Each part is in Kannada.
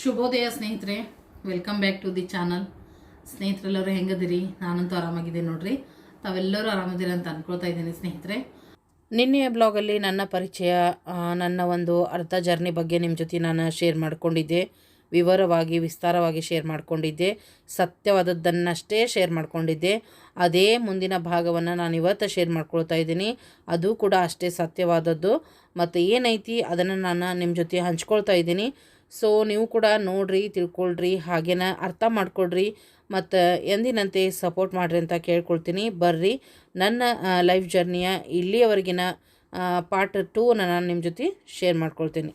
ಶುಭೋದಯ ಸ್ನೇಹಿತರೆ welcome back to the channel ಸ್ನೇಹಿತರೆಲ್ಲರೂ ಹೆಂಗದಿರಿ? ನಾನಂತೂ ಆರಾಮಾಗಿದ್ದೀನಿ ನೋಡ್ರಿ. ತಾವೆಲ್ಲರೂ ಆರಾಮದಿರಿ ಅಂತ ಅನ್ಕೊಳ್ತಾ ಇದ್ದೀನಿ ಸ್ನೇಹಿತರೆ. ನಿನ್ನೆಯ ಬ್ಲಾಗಲ್ಲಿ ನನ್ನ ಪರಿಚಯ ನನ್ನ ಒಂದು ಅರ್ಧ ಜರ್ನಿ ಬಗ್ಗೆ ನಿಮ್ಮ ಜೊತೆ ನಾನು ಶೇರ್ ಮಾಡಿಕೊಂಡಿದ್ದೆ. ವಿವರವಾಗಿ, ವಿಸ್ತಾರವಾಗಿ ಶೇರ್ ಮಾಡಿಕೊಂಡಿದ್ದೆ. ಸತ್ಯವಾದದ್ದನ್ನಷ್ಟೇ ಶೇರ್ ಮಾಡಿಕೊಂಡಿದ್ದೆ. ಅದೇ ಮುಂದಿನ ಭಾಗವನ್ನು ನಾನು ಇವತ್ತು ಶೇರ್ ಮಾಡ್ಕೊಳ್ತಾ ಇದ್ದೀನಿ. ಅದು ಕೂಡ ಅಷ್ಟೇ ಸತ್ಯವಾದದ್ದು. ಮತ್ತು ಏನೈತಿ ಅದನ್ನು ನಾನು ನಿಮ್ಮ ಜೊತೆ ಹಂಚ್ಕೊಳ್ತಾ ಇದ್ದೀನಿ. ಸೊ ನೀವು ಕೂಡ ನೋಡ್ರಿ, ತಿಳ್ಕೊಳ್ರಿ, ಹಾಗೇನ ಅರ್ಥ ಮಾಡ್ಕೊಳ್ರಿ, ಮತ್ತು ಎಂದಿನಂತೆ ಸಪೋರ್ಟ್ ಮಾಡಿರಿ ಅಂತ ಕೇಳ್ಕೊಳ್ತೀನಿ. ಬರ್ರಿ, ನನ್ನ ಲೈಫ್ ಜರ್ನಿಯ ಇಲ್ಲಿಯವರೆಗಿನ ಪಾರ್ಟ್ ಟೂನ ನಾನು ನಿಮ್ಮ ಜೊತೆ ಶೇರ್ ಮಾಡ್ಕೊಳ್ತೀನಿ.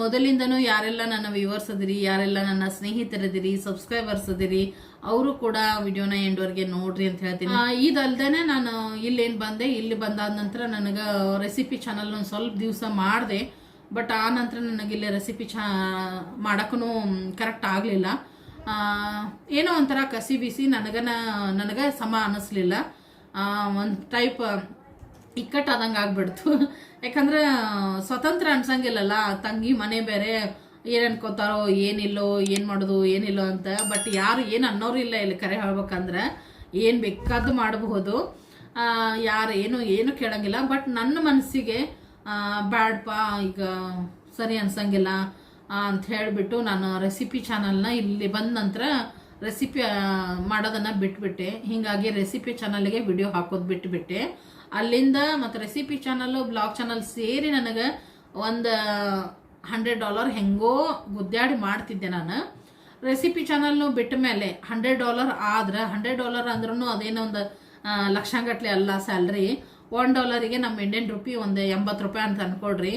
ಮೊದಲಿಂದನೂ ಯಾರೆಲ್ಲ ನನ್ನ ವ್ಯೂವರ್ಸ್ ಅದಿರಿ, ಯಾರೆಲ್ಲ ನನ್ನ ಸ್ನೇಹಿತರದಿರಿ ಸಬ್ಸ್ಕ್ರೈಬರ್ಸ್ ಅದಿರಿ, ಅವರು ಕೂಡ ವಿಡಿಯೋನ ಎಂಡ್ವರೆಗೆ ನೋಡ್ರಿ ಅಂತ ಹೇಳ್ತೀನಿ. ಇದಲ್ದೇನೆ ನಾನು ಇಲ್ಲೇನು ಬಂದೆ, ಇಲ್ಲಿ ಬಂದಾದ ನಂತರ ನನಗೆ ರೆಸಿಪಿ ಚಾನಲ್ ಒಂದು ಸ್ವಲ್ಪ ದಿವಸ ಮಾಡಿದೆ. ಬಟ್ ಆ ನಂತರ ನನಗೆ ಇಲ್ಲಿ ರೆಸಿಪಿ ಚಾ ಮಾಡೋಕ್ಕೂ ಕರೆಕ್ಟ್ ಆಗಲಿಲ್ಲ. ಏನೋ ಒಂಥರ ಕಸಿ ಬಿಸಿ ನನಗನ, ನನಗೆ ಸಮ ಅನ್ನಿಸ್ಲಿಲ್ಲ ಒಂದು ಟೈಪ್ ಇಕ್ಕಟ್ಟಾದಂಗೆ ಆಗ್ಬಿಡ್ತು. ಯಾಕಂದ್ರೆ, ಸ್ವತಂತ್ರ ಅನ್ಸಂಗಿಲ್ಲಲ್ಲ, ತಂಗಿ ಮನೆ ಬೇರೆ ಏನು ಅನ್ಕೋತಾರೋ, ಏನಿಲ್ಲೋ, ಏನು ಮಾಡೋದು, ಏನಿಲ್ಲೋ ಅಂತ. ಬಟ್ ಯಾರು ಏನು ಅನ್ನೋರು ಇಲ್ಲ ಇಲ್ಲಿ ಕರೆ ಹೇಳ್ಬೇಕಂದ್ರೆ, ಏನು ಬೇಕಾದ್ದು ಮಾಡಬಹುದು. ಯಾರು ಏನು ಏನು ಕೇಳಂಗಿಲ್ಲ. ಬಟ್ ನನ್ನ ಮನಸ್ಸಿಗೆ ಬ್ಯಾಡ್ಪ, ಈಗ ಸರಿ ಅನ್ಸಂಗಿಲ್ಲ ಅಂತ ಹೇಳಿಬಿಟ್ಟು ನಾನು ರೆಸಿಪಿ ಚಾನಲ್ನ ಇಲ್ಲಿ ಬಂದ ನಂತರ ರೆಸಿಪಿ ಮಾಡೋದನ್ನ ಬಿಟ್ಬಿಟ್ಟೆ. ಹೀಗಾಗಿ ರೆಸಿಪಿ ಚಾನಲ್ಗೆ ವಿಡಿಯೋ ಹಾಕೋದು ಬಿಟ್ಬಿಟ್ಟೆ. ಅಲ್ಲಿಂದ ಮತ್ತು ರೆಸಿಪಿ ಚಾನಲ್ ಬ್ಲಾಗ್ ಚಾನಲ್ ಸೇರಿ ನನಗೆ ಒಂದು ಹಂಡ್ರೆಡ್ ಡಾಲರ್ ಹೆಂಗೋ ಗುದ್ದಾಡಿ ಮಾಡ್ತಿದ್ದೆ ನಾನು. ರೆಸಿಪಿ ಚಾನಲ್ನು ಬಿಟ್ಟ ಮೇಲೆ ಹಂಡ್ರೆಡ್ ಡಾಲರ್ ಆದ್ರೆ ಹಂಡ್ರೆಡ್ ಡಾಲರ್ ಅಂದ್ರೂ ಅದೇನೋ ಒಂದು ಲಕ್ಷಾಂಗಟ್ಲೆ ಅಲ್ಲ ಸ್ಯಾಲ್ರಿ ಒನ್ ಡಾಲರಿಗೆ ನಮ್ಮ ಇಂಡಿಯನ್ ರುಪಿ ಒಂದು ಎಂಬತ್ತು ರೂಪಾಯಿ ಅಂತ ಅನ್ಕೊಳ್ರಿ.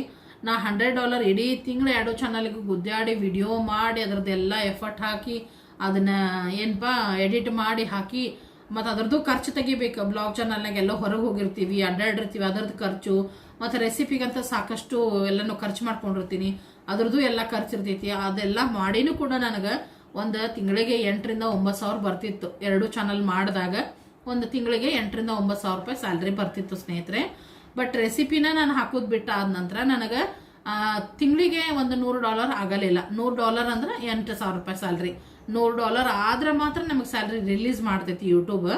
ನಾ ಹಂಡ್ರೆಡ್ ಡಾಲರ್ ಇಡೀ ತಿಂಗಳು ಎರಡು ಚಾನಲ್ಗೆ ಗುದ್ದಾಡಿ ವಿಡಿಯೋ ಮಾಡಿ ಅದರದ್ದೆಲ್ಲ ಎಫರ್ಟ್ ಹಾಕಿ ಅದನ್ನ ಏನಪ್ಪ ಎಡಿಟ್ ಮಾಡಿ ಹಾಕಿ ಮತ್ತು ಅದರದ್ದು ಖರ್ಚು ತೆಗಿಬೇಕು. ಬ್ಲಾಗ್ ಚಾನಲ್ನಾಗ ಎಲ್ಲ ಹೊರಗೆ ಹೋಗಿರ್ತೀವಿ ಅಡ್ಡಾಡಿರ್ತೀವಿ ಅದರದ್ದು ಖರ್ಚು, ಮತ್ತು ರೆಸಿಪಿಗಂತ ಸಾಕಷ್ಟು ಎಲ್ಲನೂ ಖರ್ಚು ಮಾಡ್ಕೊಂಡಿರ್ತೀನಿ. ಅದ್ರದ್ದು ಎಲ್ಲ ಖರ್ಚು ಇರ್ತೈತಿ. ಅದೆಲ್ಲ ಮಾಡಿನೂ ಕೂಡ ನನಗೆ ಒಂದು ತಿಂಗಳಿಗೆ ಎಂಟರಿಂದ ಒಂಬತ್ತು ಸಾವಿರ ಬರ್ತಿತ್ತು. ಎರಡು ಚಾನಲ್ ಮಾಡಿದಾಗ. ಒಂದು ತಿಂಗಳಿಗೆ ಎಂಟರಿಂದ ಒಂಬತ್ತು ಸಾವಿರ ರೂಪಾಯಿ ಸ್ಯಾಲ್ರಿ ಬರ್ತಿತ್ತು ಸ್ನೇಹಿತರೆ. ಬಟ್ ರೆಸಿಪಿನ ನಾನು ಹಾಕೋದು ಬಿಟ್ಟ ಆದ ನಂತರ ನನಗೆ ತಿಂಗಳಿಗೆ ಒಂದು ನೂರು ಡಾಲರ್ ಆಗಲಿಲ್ಲ. ನೂರು ಡಾಲರ್ ಅಂದ್ರೆ ಎಂಟು ಸಾವಿರ ರೂಪಾಯಿ ಸ್ಯಾಲ್ರಿ. ನೂರು ಡಾಲರ್ ಆದ್ರೆ ಮಾತ್ರ ನಮಗೆ ಸ್ಯಾಲ್ರಿ ರಿಲೀಸ್ ಮಾಡ್ತೈತಿ ಯೂಟ್ಯೂಬ್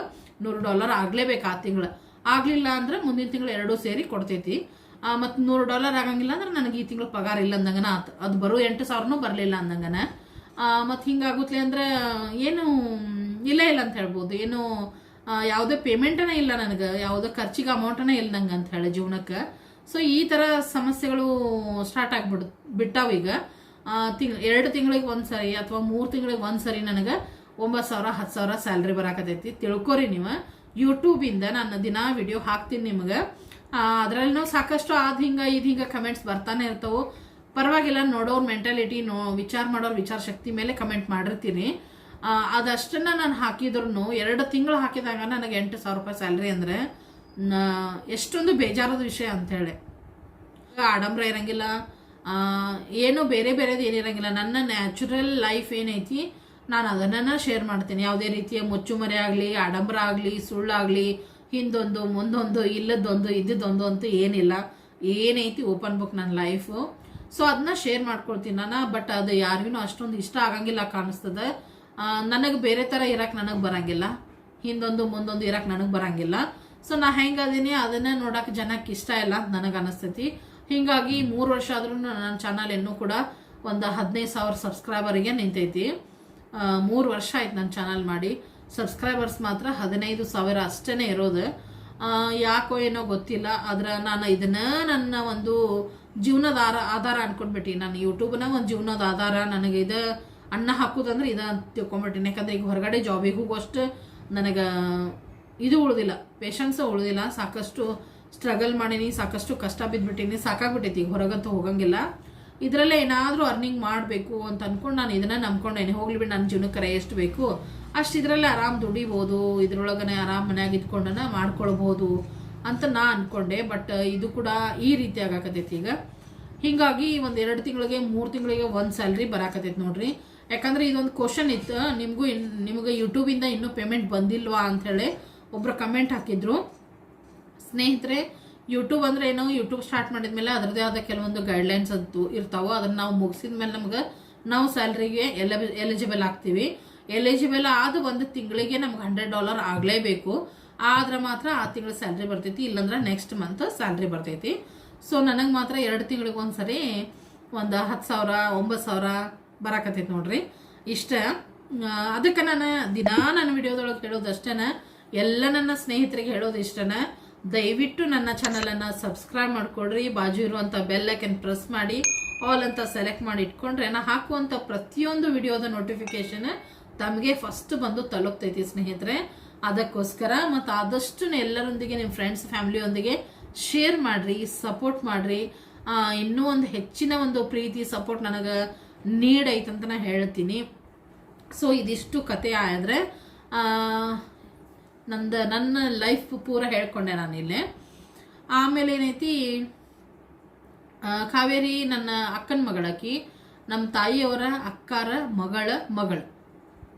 ನೂರು ಡಾಲರ್ ಆಗ್ಲೇಬೇಕು ಆ ತಿಂಗಳು. ಆಗಲಿಲ್ಲ ಅಂದ್ರೆ ಮುಂದಿನ ತಿಂಗಳು ಎರಡೂ ಸೇರಿ ಕೊಡ್ತೈತಿ. ಮತ್ತು ನೂರು ಡಾಲರ್ ಆಗಂಗಿಲ್ಲ ಅಂದ್ರೆ ನನಗೆ ಈ ತಿಂಗಳು ಪಗಾರ ಇಲ್ಲ ಅಂದಂಗನ ಅದು ಬರೋ ಎಂಟು ಸಾವಿರನೂ ಬರಲಿಲ್ಲ ಅಂದಂಗನ. ಮತ್ತು ಹಿಂಗಾಗುತ್ತಲೆ ಅಂದ್ರೆ ಏನು, ಇಲ್ಲ ಇಲ್ಲ ಅಂತ ಹೇಳ್ಬೋದು. ಏನು ಯಾವುದೇ ಪೇಮೆಂಟನೇ ಇಲ್ಲ ನನಗೆ, ಯಾವುದೇ ಖರ್ಚಿಗೆ ಅಮೌಂಟನೇ ಇಲ್ಲ ನಂಗೆ ಅಂತ ಹೇಳಿ ಜೀವನಕ್ಕೆ. ಸೊ ಈ ಥರ ಸಮಸ್ಯೆಗಳು ಸ್ಟಾರ್ಟ್ ಆಗ್ಬಿಡ್ ಬಿಟ್ಟಾವೀಗ. ತಿಂಗ್, ಎರಡು ತಿಂಗಳಿಗೆ ಒಂದು ಸರಿ ಅಥವಾ ಮೂರು ತಿಂಗಳಿಗೆ ಒಂದು ಸರಿ ನನಗೆ ಒಂಬತ್ತು ಸಾವಿರ, ಹತ್ತು ಸಾವಿರ ಸ್ಯಾಲ್ರಿ ಬರಾಕತೈತಿ ತಿಳ್ಕೊರಿ ನೀವು. ಯೂಟ್ಯೂಬಿಂದ ನಾನು ದಿನ ವಿಡಿಯೋ ಹಾಕ್ತೀನಿ ನಿಮಗೆ. ಅದರಲ್ಲೂ ಸಾಕಷ್ಟು ಅದು ಹಿಂಗೆ, ಇದು ಹಿಂಗೆ ಕಮೆಂಟ್ಸ್ ಬರ್ತಾನೆ ಇರ್ತವೆ. ಪರವಾಗಿಲ್ಲ, ನೋಡೋರ್ ಮೆಂಟಾಲಿಟಿ ನೋ ವಿಚಾರ ಮಾಡೋರ್ ವಿಚಾರ ಶಕ್ತಿ ಮೇಲೆ ಕಮೆಂಟ್ ಮಾಡಿರ್ತೀನಿ. ಅದಷ್ಟನ್ನ ನಾನು ಹಾಕಿದ್ರು ಎರಡು ತಿಂಗಳು ಹಾಕಿದಾಗ ನನಗೆ ಎಂಟು ಸಾವಿರ ರೂಪಾಯಿ ಸ್ಯಾಲ್ರಿ ಅಂದರೆ ಎಷ್ಟೊಂದು ಬೇಜಾರದ ವಿಷಯ ಅಂತೇಳಿ ಆಡಂಬರ ಇರಂಗಿಲ್ಲ ಏನು ಬೇರೆ ಬೇರೆದು ಏನಿರಂಗಿಲ್ಲ ನನ್ನ ನ್ಯಾಚುರಲ್ ಲೈಫ್ ಏನೈತಿ, ನಾನು ಅದನ್ನ ಶೇರ್ ಮಾಡ್ತೀನಿ. ಯಾವುದೇ ರೀತಿಯ ಮುಚ್ಚುಮರೆ ಆಗಲಿ, ಆಡಂಬರ ಆಗಲಿ, ಸುಳ್ಳಾಗಲಿ, ಹಿಂದೊಂದು, ಮುಂದೊಂದು ಇಲ್ಲದೊಂದು ಇದ್ದದೊಂದು ಅಂತ ಏನಿಲ್ಲ. ಏನೈತಿ ಓಪನ್ ಬುಕ್ ನನ್ನ ಲೈಫು. ಸೊ ಅದನ್ನ ಶೇರ್ ಮಾಡ್ಕೊಳ್ತೀನಿ ನಾನು, ಬಟ್ ಅದು ಯಾರಿಗೂ ಅಷ್ಟೊಂದು ಇಷ್ಟ ಆಗಂಗಿಲ್ಲ ಕಾಣಿಸ್ತದೆ. ನನಗೆ ಬೇರೆ ಥರ ಇರಕ್ಕೆ ನನಗೆ ಬರಂಗಿಲ್ಲ. ಹಿಂದೊಂದು, ಮುಂದೊಂದು ಇರಕ್ಕೆ ನನಗೆ ಬರಂಗಿಲ್ಲ. ಸೊ ನಾ ಹೆಂಗದೀನಿ ಅದನ್ನ ನೋಡಕ್ಕೆ ಜನಕ್ಕೆ ಇಷ್ಟ ಇಲ್ಲ ಅಂತ ನನಗೆ ಅನಿಸ್ತೈತಿ. ಹಿಂಗಾಗಿ ಮೂರು ವರ್ಷ ಆದ್ರೂ ನನ್ನ ಚಾನಲ್ ಇನ್ನೂ ಕೂಡ ಒಂದು ಹದಿನೈದು ಸಾವಿರ ಸಬ್ಸ್ಕ್ರೈಬರಿಗೆ ನಿಂತೈತಿ. ಮೂರು ವರ್ಷ ಆಯ್ತು ನನ್ನ ಚಾನಲ್ ಮಾಡಿ. ಸಬ್ಸ್ಕ್ರೈಬರ್ಸ್ ಮಾತ್ರ ಹದಿನೈದು ಸಾವಿರ ಅಷ್ಟೇ ಇರೋದು. ಯಾಕೋ ಏನೋ ಗೊತ್ತಿಲ್ಲ, ಆದ್ರೆ ನಾನು ಇದನ್ನ ನನ್ನ ಒಂದು ಜೀವನದ ಆಧಾರ ಅನ್ಕೊಂಡ್ಬಿಟ್ಟು. ನಾನು ಯೂಟ್ಯೂಬ್ನ ಒಂದು ಜೀವನದ ಆಧಾರ, ನನಗೆ ಇದು ಅನ್ನ ಹಾಕೋದಂದ್ರೆ ಇದು ಅಂತ ಯಾಕಂದ್ರೆ ಈಗ ಹೊರಗಡೆ ಜಾಬಿಗೆ ಹೋಗುವಷ್ಟು ನನಗೆ ಇದು ಉಳಿದಿಲ್ಲ ಪೇಷನ್ಸ್ ಉಳಿದಿಲ್ಲ. ಸಾಕಷ್ಟು ಸ್ಟ್ರಗಲ್ ಮಾಡೀನಿ, ಸಾಕಷ್ಟು ಕಷ್ಟ ಬಿದ್ದುಬಿಟ್ಟಿನಿ ಸಾಕಾಗ್ಬಿಟ್ಟೈತಿ. ಈಗ ಹೊರಗಂತೂ ಹೋಗಂಗಿಲ್ಲ. ಇದರಲ್ಲೇ ಏನಾದರೂ ಅರ್ನಿಂಗ್ ಮಾಡಬೇಕು ಅಂತ ಅಂದ್ಕೊಂಡು ನಾನು ಇದನ್ನ ನಂಬ್ಕೊಂಡೇನೆ. ಹೋಗ್ಲಿ ಬಿಟ್ಟು ನನ್ನ ಜೀವನಕ್ಕೆ ಎಷ್ಟು ಬೇಕು. ಅಷ್ಟು ಇದರಲ್ಲೇ ಆರಾಮ್ ದುಡಿಬೋದು, ಇದ್ರೊಳಗನೆ ಆರಾಮ್ ಮನೆಯಾಗ ಇದ್ಕೊಂಡನ ಮಾಡ್ಕೊಳ್ಬೋದು ಅಂತ ನಾ ಅನ್ಕೊಂಡೆ. ಬಟ್ ಇದು ಕೂಡ ಈ ರೀತಿ ಆಗಾಕತೈತಿ ಈಗ. ಹಿಂಗಾಗಿ ಒಂದು ಎರಡು ತಿಂಗಳಿಗೆ, ಮೂರು ತಿಂಗಳಿಗೆ ಒಂದು ಸ್ಯಾಲ್ರಿ ಬರಾಕತೈತಿ ನೋಡ್ರಿ. ಯಾಕಂದ್ರೆ ಇದೊಂದು ಕ್ವಶನ್ ಇತ್ತು. ನಿಮಗೂ ಇನ್ ನಿಮಗೆ ಯೂಟ್ಯೂಬಿಂದ ಇನ್ನೂ ಪೇಮೆಂಟ್ ಬಂದಿಲ್ವಾ ಅಂಥೇಳಿ ಒಬ್ರು ಕಮೆಂಟ್ ಹಾಕಿದ್ರು. ಸ್ನೇಹಿತರೆ ಯೂಟ್ಯೂಬ್ ಅಂದ್ರೆ ಏನು ಯೂಟ್ಯೂಬ್ ಸ್ಟಾರ್ಟ್ ಮಾಡಿದ್ಮೇಲೆ ಅದರದೇ ಆದ ಕೆಲವೊಂದು ಗೈಡ್ಲೈನ್ಸ್ ಅಂತೂ ಇರ್ತಾವೆ. ಅದನ್ನ ನಾವು ಮುಗಿಸಿದ ಮೇಲೆ ನಮ್ಗೆ ನಾವು ಸ್ಯಾಲ್ರಿಗೆ ಎಲಿಜಿಬಲ್ ಆಗ್ತೀವಿ. ಎಲಿಜಿಬಲ್ ಆದ ಒಂದು ತಿಂಗಳಿಗೆ ನಮ್ಗೆ ಹಂಡ್ರೆಡ್ ಡಾಲರ್ ಆಗಲೇಬೇಕು. ಆದ್ರೆ ಮಾತ್ರ ಆ ತಿಂಗಳ ಸ್ಯಾಲ್ರಿ ಬರ್ತೈತಿ. ಇಲ್ಲಾಂದ್ರೆ ನೆಕ್ಸ್ಟ್ ಮಂತ್ ಸ್ಯಾಲ್ರಿ ಬರ್ತೈತಿ. ಸೊ ನನಗೆ ಮಾತ್ರ ಎರಡು ತಿಂಗಳಿಗೆ ಒಂದ್ಸರಿ ಒಂದು ಹತ್ತು ಸಾವಿರ, ಒಂಬತ್ತು ಸಾವಿರ ಬರಾಕತ್ತೈತಿ ನೋಡ್ರಿ. ಇಷ್ಟ ಅದಕ್ಕೆ ನಾನು ದಿನಾ ನನ್ನ ವಿಡಿಯೋದೊಳಗೆ ಹೇಳೋದು ಅಷ್ಟೇನಾ. ಎಲ್ಲ ನನ್ನ ಸ್ನೇಹಿತರಿಗೆ ಹೇಳೋದು ಇಷ್ಟನ. ದಯವಿಟ್ಟು ನನ್ನ ಚಾನಲನ್ನು ಸಬ್ಸ್ಕ್ರೈಬ್ ಮಾಡಿಕೊಡ್ರಿ. ಬಾಜು ಇರುವಂಥ ಬೆಲ್ ಐಕನ್ ಪ್ರೆಸ್ ಮಾಡಿ ಆಲ್ ಅಂತ ಸೆಲೆಕ್ಟ್ ಮಾಡಿ ಇಟ್ಕೊಂಡ್ರೆ ನಾನು ಹಾಕುವಂಥ ಪ್ರತಿಯೊಂದು ವಿಡಿಯೋದ ನೋಟಿಫಿಕೇಶನ್ ತಮಗೆ ಫಸ್ಟ್ ಬಂದು ತಲುಪ್ತೈತಿ ಸ್ನೇಹಿತರೆ. ಅದಕ್ಕೋಸ್ಕರ ಮತ್ತು ಆದಷ್ಟು ಎಲ್ಲರೊಂದಿಗೆ ನಿಮ್ಮ ಫ್ರೆಂಡ್ಸ್ ಫ್ಯಾಮಿಲಿಯೊಂದಿಗೆ ಶೇರ್ ಮಾಡಿರಿ ಸಪೋರ್ಟ್ ಮಾಡಿರಿ. ಇನ್ನೂ ಒಂದು ಹೆಚ್ಚಿನ ಒಂದು ಪ್ರೀತಿ ಸಪೋರ್ಟ್ ನನಗೆ ನೀಡೈತಂತ ನಾ ಹೇಳ್ತೀನಿ. ಸೊ ಇದಿಷ್ಟು ಕತೆ ಆದರೆ ನಂದು, ನನ್ನ ಲೈಫ್ ಪೂರ ಹೇಳ್ಕೊಂಡೆ ಇಲ್ಲಿ ಆಮೇಲೆ ಏನೈತಿ ಕಾವೇರಿ ನನ್ನ ಅಕ್ಕನ ಮಗಳಕಿ ನಮ್ಮ ತಾಯಿಯವರ ಅಕ್ಕರ ಮಗಳ ಮಗಳು.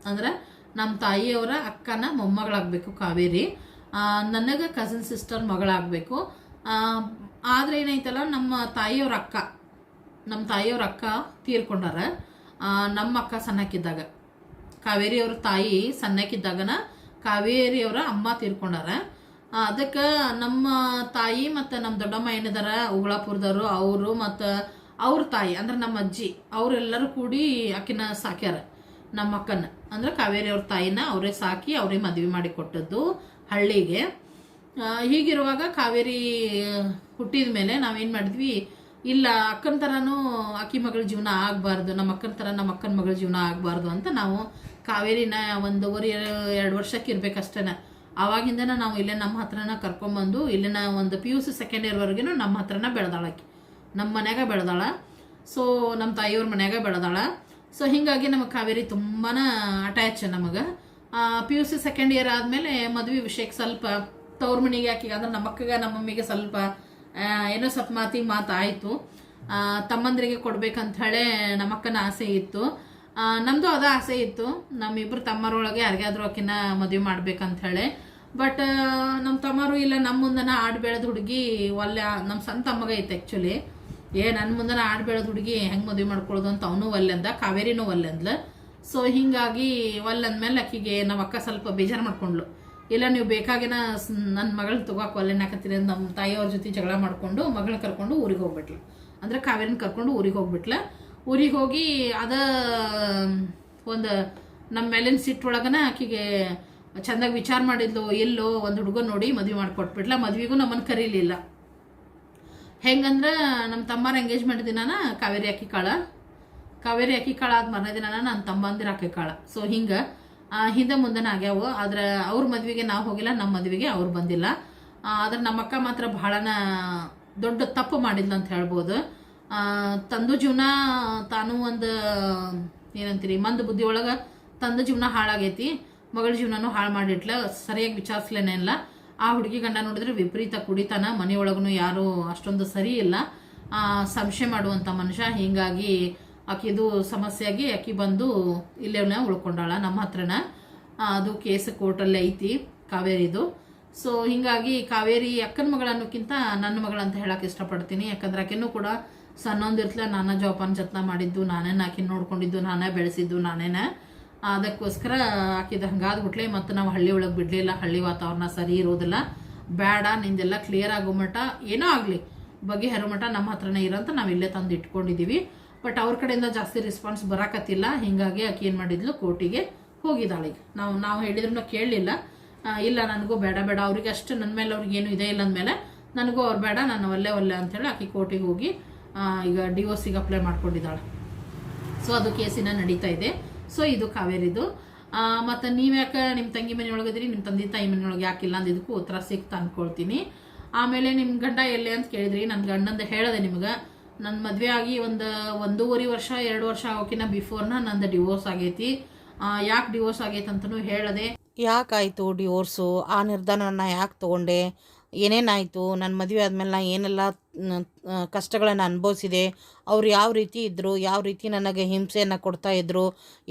ಅಂದ್ರೆ ನಮ್ಮ ತಾಯಿಯವರ ಅಕ್ಕನ ಮೊಮ್ಮಗಳಾಗಬೇಕು ಕಾವೇರಿ. ನನಗೆ ಕಸಿನ್ ಸಿಸ್ಟರ್ ಮಗಳಾಗಬೇಕು. ಆದರೆ ಏನೈತಲ್ಲ, ನಮ್ಮ ತಾಯಿಯವ್ರ ಅಕ್ಕ. ನಮ್ಮ ತಾಯಿಯವ್ರ ಅಕ್ಕ ತೀರ್ಕೊಂಡಾರ. ನಮ್ಮ ಅಕ್ಕ ಸಣ್ಣಕ್ಕಿದ್ದಾಗ. ಕಾವೇರಿಯವ್ರ ತಾಯಿ ಸಣ್ಣಕ್ಕಿದ್ದಾಗನ ಕಾವೇರಿಯವರ ಅಮ್ಮ ತೀರ್ಕೊಂಡಾರ. ಅದಕ್ಕೆ ನಮ್ಮ ತಾಯಿ ಮತ್ತು ನಮ್ಮ ದೊಡ್ಡಮ್ಮ ಏನಿದಾರ, ಉಗಳಾಪುರದವರು, ಅವರು ಮತ್ತು ಅವ್ರ ತಾಯಿ, ಅಂದ್ರೆ ನಮ್ಮ ಅಜ್ಜಿ, ಅವರೆಲ್ಲರೂ ಕೂಡಿ ಆಕಿನ ಸಾಕ್ಯಾರ. ನಮ್ಮ ಅಕ್ಕನ, ಅಂದ್ರೆ ಕಾವೇರಿ ಅವ್ರ ತಾಯಿನ ಅವರೇ ಸಾಕಿ ಅವರೇ ಮದುವೆ ಮಾಡಿ ಕೊಟ್ಟದ್ದು ಹಳ್ಳಿಗೆ. ಹೀಗಿರುವಾಗ ಕಾವೇರಿ ಹುಟ್ಟಿದ ಮೇಲೆ ನಾವೇನು ಮಾಡಿದ್ವಿ ಇಲ್ಲ, ಅಕ್ಕನ ಥರನೂ ಅಕ್ಕಿ ಮಗಳ ಜೀವನ ಆಗಬಾರ್ದು, ನಮ್ಮ ಅಕ್ಕನ ಥರ ನಮ್ಮ ಅಕ್ಕನ ಮಗಳ ಜೀವನ ಆಗಬಾರ್ದು ಅಂತ ನಾವು ಕಾವೇರಿನ ಒಂದೂವರೆ ಎರಡು ವರ್ಷಕ್ಕೆ ಇರ್ಬೇಕಷ್ಟೇನ. ಆವಾಗಿಂದನ ನಾವು ಇಲ್ಲೇ ನಮ್ಮ ಹತ್ರನ ಕರ್ಕೊಂಬಂದು, ಇಲ್ಲಿನ ಒಂದು ಪಿ ಯು ಸಿ ಸೆಕೆಂಡ್ ಇಯರ್ವರೆಗೂ ನಮ್ಮ ಹತ್ರನ ಬೆಳೆದಾಳಕ್ಕೆ ನಮ್ಮ ಮನ್ಯಾಗ ಬೆಳೆದಾಳ. ಸೊ ನಮ್ಮ ತಾಯಿಯವ್ರ ಮನ್ಯಾಗ ಬೆಳೆದಾಳ. ಸೊ ಹಿಂಗಾಗಿ ನಮಗೆ ಕಾವೇರಿ ತುಂಬಾ ಅಟ್ಯಾಚ್ ನಮಗೆ. P U C second year ಆದಮೇಲೆ ಮದುವೆ ವಿಷಯಕ್ಕೆ ಸ್ವಲ್ಪ ತವ್ರ ಮನೆಗೆ ಹಾಕಿ ಅಂದ್ರೆ ನಮ್ಮ ಅಕ್ಕಗೆ, ನಮ್ಮ ಮಮ್ಮಿಗೆ ಸ್ವಲ್ಪ ಏನೋ ಸ್ವಲ್ಪ ಮಾತಿಗೆ ಮಾತು ಆಯಿತು ತಮ್ಮಂದ್ರಿಗೆ ಹೇಳಿ ನಮ್ಮಕ್ಕನ ಆಸೆ ಇತ್ತು. ನಮ್ಮದು ಅದ ಆಸೆ ಇತ್ತು. ನಮ್ಮಿಬ್ರು ತಮ್ಮರೊಳಗೆ ಯಾರಿಗಾದ್ರೂ ಆಕಿನ ಮದುವೆ ಮಾಡ್ಬೇಕಂತ ಹೇಳಿ. ಬಟ್ ನಮ್ಮ ತಮ್ಮರು ಇಲ್ಲ ನಮ್ಮ ಮುಂದನ ಆಡ್ ಬೆಳೆದ ಹುಡುಗಿ ಒಲ್ಲೆ ನಮ್ಮ ಸಣ್ಣ ತಮ್ಮಗ ಐತೆ ಆ್ಯಕ್ಚುಲಿ ಏ ನನ್ನ ಮುಂದನ ಆಡ್ ಬೆಳೆದ ಹುಡುಗಿ ಹೆಂಗೆ ಮದುವೆ ಮಾಡ್ಕೊಳ್ಳೋದು ಅಂತ ಅವನು ಒಲ್ಲೆಂದ ಕಾವೇರಿನೂ ಒಲ್ಲೆಂದ್ಲು ಸೊ ಹಿಂಗಾಗಿ ಒಲ್ಲೆ ಅಂದ್ಮೇಲೆ ಆಕಿಗೆ ನಮ್ಮ ಅಕ್ಕ ಸ್ವಲ್ಪ ಬೇಜಾರು ಮಾಡ್ಕೊಂಡ್ಲು ಇಲ್ಲ, ನೀವು ಬೇಕಾಗಿನ ನನ್ನ ಮಗಳು ತಗೋಕೆ ಅಂತ ನಮ್ಮ ತಾಯಿಯವ್ರ ಜೊತೆ ಜಗಳ ಮಾಡ್ಕೊಂಡು ಮಗಳನ್ನ ಕರ್ಕೊಂಡು ಊರಿಗೆ ಹೋಗ್ಬಿಟ್ಲು. ಅಂದ್ರೆ ಕಾವೇರಿನ ಕರ್ಕೊಂಡು ಊರಿಗೆ ಹೋಗ್ಬಿಟ್ಲ. ಊರಿಗೆ ಹೋಗಿ ಅದ, ಒಂದು ನಮ್ಮ ಮೇಲಿನ ಸಿಟ್ಟೊಳಗನ ಆಕೆಗೆ ಚೆಂದಾಗಿ ವಿಚಾರ ಮಾಡಿದ್ಲು, ಎಲ್ಲೋ ಒಂದು ಹುಡುಗ ನೋಡಿ ಮದುವೆ ಮಾಡಿಕೊಟ್ಬಿಟ್ಲ. ಮದ್ವಿಗೂ ನಮ್ಮನ್ನು ಕರೀಲಿಲ್ಲ. ಹೆಂಗಂದ್ರೆ ನಮ್ಮ ತಮ್ಮರ ಎಂಗೇಜ್ಮೆಂಟ್ ದಿನಾನ ಕಾವೇರಿ ಅಕ್ಕಿ ಕಾಳ. ಕಾವೇರಿ ಅಕ್ಕಿ ಕಾಳ ಆದ ಮರನೇ ದಿನಾನ ನನ್ನ ತಮ್ಮಂದಿರ ಅಕ್ಕಿ ಕಾಳ. ಸೊ ಹಿಂಗೆ ಹಿಂದೆ ಮುಂದೆನೇ ಆಗ್ಯಾವು. ಆದ್ರೆ ಅವ್ರ ಮದುವೆಗೆ ನಾವು ಹೋಗಿಲ್ಲ ನಮ್ಮ ಮದುವೆಗೆ ಅವ್ರು ಬಂದಿಲ್ಲ. ಆದ್ರೆ ನಮ್ಮ ಅಕ್ಕ ಮಾತ್ರ ಬಹಳನ ದೊಡ್ಡ ತಪ್ಪು ಮಾಡಿದ್ಲು ಅಂತ ಹೇಳ್ಬೋದು. ತಂದು ಜೀವನ ತಾನು ಒಂದು, ಏನಂತೀರಿ, ಮಂದ ಬುದ್ಧಿ ಒಳಗೆ ತಂದು ಜೀವನ ಹಾಳಾಗೈತಿ. ಮಗಳ ಜೀವನನೂ ಹಾಳು ಮಾಡಿಟ್ಲ, ಸರಿಯಾಗಿ ವಿಚಾರಿಸ್ಲೇನೆ ಇಲ್ಲ. ಆ ಹುಡುಗಿ ಗಂಡ ನೋಡಿದ್ರೆ ವಿಪರೀತ ಕುಡಿತಾನ ಮನೆಯೊಳಗೂ ಯಾರು ಅಷ್ಟೊಂದು ಸರಿ ಇಲ್ಲ. ಸಂಶಯ ಮಾಡುವಂಥ ಮನುಷ್ಯ. ಹಿಂಗಾಗಿ ಆಕಿದು ಸಮಸ್ಯೆಯಾಗಿ ಆಕಿ ಬಂದು ಇಲ್ಲೇವನ್ನ ಉಳ್ಕೊಂಡಾಳ, ನಮ್ಮ ಹತ್ರನ. ಅದು ಕೇಸ್ ಕೋರ್ಟಲ್ಲಿ ಐತಿ, ಕಾವೇರಿದು. ಸೊ ಹಿಂಗಾಗಿ ಕಾವೇರಿ ಅಕ್ಕನ ಮಗಳ ಅನ್ನೋಕ್ಕಿಂತ ನನ್ನ ಮಗಳಂತ ಹೇಳಕ್ಕೆ ಇಷ್ಟಪಡ್ತೀನಿ. ಯಾಕಂದ್ರೆ ಆಕೆನೂ ಕೂಡ ಸಣ್ಣೊಂದಿರ್ತಲ ನಾನ ಜೋಪಾನ ಜತ್ನ ಮಾಡಿದ್ದು ನಾನೇ ಆಕಿನ ನೋಡ್ಕೊಂಡಿದ್ದು, ನಾನೇ ಬೆಳೆಸಿದ್ದು, ನಾನೇನ. ಅದಕ್ಕೋಸ್ಕರ ಆಕಿದ ಹಂಗಾದ ಬಿಟ್ಲೆ ಮತ್ತು ನಾವು ಹಳ್ಳಿ ಒಳಗೆ ಬಿಡಲಿಲ್ಲ ಹಳ್ಳಿ ವಾತಾವರಣ ಸರಿ ಇರೋದಿಲ್ಲ. ಬೇಡ ನಿಂದೆಲ್ಲ ಕ್ಲಿಯರ್ ಆಗೋ ಮಟ್ಟ ಏನೋ ಆಗಲಿ, ಬಗೆಹರೋ ಮಟ್ಟ ನಮ್ಮ ಹತ್ರನೇ ಇರೋಂತ ನಾವು ಇಲ್ಲೇ ತಂದು ಇಟ್ಕೊಂಡಿದ್ದೀವಿ ಬಟ್ ಅವ್ರ ಕಡೆಯಿಂದ ಜಾಸ್ತಿ ರೆಸ್ಪಾನ್ಸ್ ಬರಾಕತ್ತಿಲ್ಲ. ಹಿಂಗಾಗಿ ಆಕೆ ಏನು ಮಾಡಿದ್ಲು, ಕೋರ್ಟಿಗೆ ಹೋಗಿದ್ದಾಳೆ ಈಗ. ನಾವು ನಾವು ಹೇಳಿದ್ರು ಕೇಳಲಿಲ್ಲ. ಇಲ್ಲ, ನನಗೂ ಬೇಡ ಬೇಡ. ಅವ್ರಿಗೆ ಅಷ್ಟು ನನ್ನ ಮೇಲೆ ಅವ್ರಿಗೆ ಏನು ಇದೆ ಇಲ್ಲ ಅಂದಮೇಲೆ ನನಗೂ ಅವ್ರು ಬೇಡ, ನಾನು ಒಲ್ಲೆ ಒಲ್ಲೆ ಅಂತೇಳಿ ಆಕೆ ಕೋರ್ಟಿಗೆ ಹೋಗಿ ಈಗ ಸಿಗೆ ಅಪ್ಲೈ ಮಾಡ್ಕೊಂಡಿದ್ದಾಳೆ. ಸೊ ಅದು ಕೇಸಿನ ನಡೀತಾ ಇದೆ. ಸೊ ಇದು ಕಾವೇರಿದು. ಮತ್ತು ಮತ್ತೆ ನೀವ್ಯಾಕೆ ನಿಮ್ಮ ತಂಗಿ ಮನೆಯೊಳಗದಿರಿ ನಿಮ್ಮ ತಂದೆ ತಾಯಿ ಮನೆಯೊಳಗೆ ಯಾಕಿಲ್ಲ ಅಂದ ಇದಕ್ಕೂ ಉತ್ತರ ಸಿಕ್ತಾ ಅಂದ್ಕೊಳ್ತೀನಿ ಆಮೇಲೆ ನಿಮ್ಮ ಗಂಡ ಎಲ್ಲೇ ಅಂತ ಕೇಳಿದ್ರಿ ನನ್ನ ಗಂಡಂದು ಹೇಳಿದೆ ನಿಮ್ಗೆ. ನನ್ನ ಮದುವೆ ಆಗಿ ಒಂದು, ಒಂದೂವರೆ ವರ್ಷ, ಎರಡು ವರ್ಷ ಆಗೋಕಿನ್ನ ಬಿಫೋರ್ನ ನಂದು ಡಿವೋರ್ಸ್ ಆಗೈತಿ. ಯಾಕೆ ಡಿವೋರ್ಸ್ ಆಗೈತೆ ಅಂತಲೂ ಹೇಳದೆ. ಯಾಕಾಯಿತು ಡಿವೋರ್ಸು ಆ ನಿರ್ಧಾರನ ಯಾಕೆ ತೊಗೊಂಡೆ? ಏನೇನಾಯಿತು? ನನ್ನ ಮದುವೆ ಆದಮೇಲೆ ನಾನು ಏನೆಲ್ಲ ಕಷ್ಟಗಳನ್ನು ಅನುಭವಿಸಿದೆ? ಅವ್ರು ಯಾವ ರೀತಿ ಇದ್ದರು ಯಾವ ರೀತಿ ನನಗೆ ಹಿಂಸೆಯನ್ನು ಕೊಡ್ತಾಯಿದ್ರು